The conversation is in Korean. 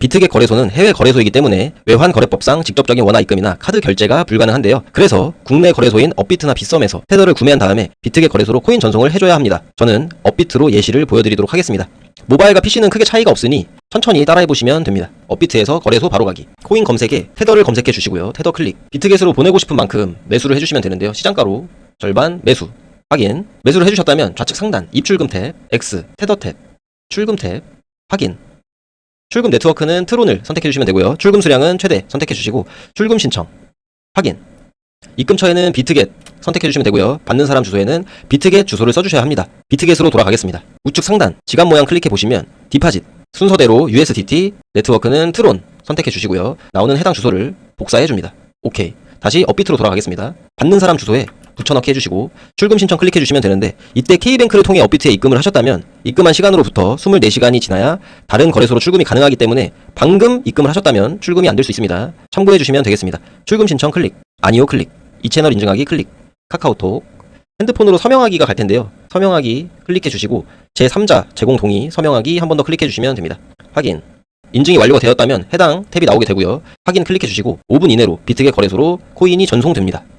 비트겟 거래소는 해외 거래소이기 때문에 외환 거래법상 직접적인 원화 입금이나 카드 결제가 불가능한데요. 그래서 국내 거래소인 업비트나 빗썸에서 테더를 구매한 다음에 비트겟 거래소로 코인 전송을 해줘야 합니다. 저는 업비트로 예시를 보여드리도록 하겠습니다. 모바일과 PC는 크게 차이가 없으니 천천히 따라해보시면 됩니다. 업비트에서 거래소 바로 가기. 코인 검색에 테더를 검색해 주시고요. 테더 클릭. 비트겟으로 보내고 싶은 만큼 매수를 해주시면 되는데요. 시장가로 절반 매수. 확인. 매수를 해주셨다면 좌측 상단 입출금 탭, X, 테더 탭, 출금 탭, 확인. 출금 네트워크는 트론을 선택해 주시면 되고요. 출금 수량은 최대 선택해 주시고 출금 신청 확인. 입금처에는 비트겟 선택해 주시면 되고요. 받는 사람 주소에는 비트겟 주소를 써주셔야 합니다. 비트겟으로 돌아가겠습니다. 우측 상단 지갑 모양 클릭해 보시면 디파짓 순서대로 USDT 네트워크는 트론 선택해 주시고요. 나오는 해당 주소를 복사해 줍니다. 오케이. 다시 업비트로 돌아가겠습니다. 받는 사람 주소에 붙여넣기 해주시고 출금 신청 클릭해 주시면 되는데 이때 K뱅크를 통해 업비트에 입금을 하셨다면 입금한 시간으로부터 24시간이 지나야 다른 거래소로 출금이 가능하기 때문에 방금 입금을 하셨다면 출금이 안 될 수 있습니다. 참고해 주시면 되겠습니다. 출금 신청 클릭, 아니오 클릭, 이 채널 인증하기 클릭, 카카오톡, 핸드폰으로 서명하기가 갈 텐데요. 서명하기 클릭해 주시고 제3자 제공 동의 서명하기 한 번 더 클릭해 주시면 됩니다. 확인. 인증이 완료가 되었다면 해당 탭이 나오게 되고요. 확인 클릭해 주시고 5분 이내로 비트겟 거래소로 코인이 전송됩니다.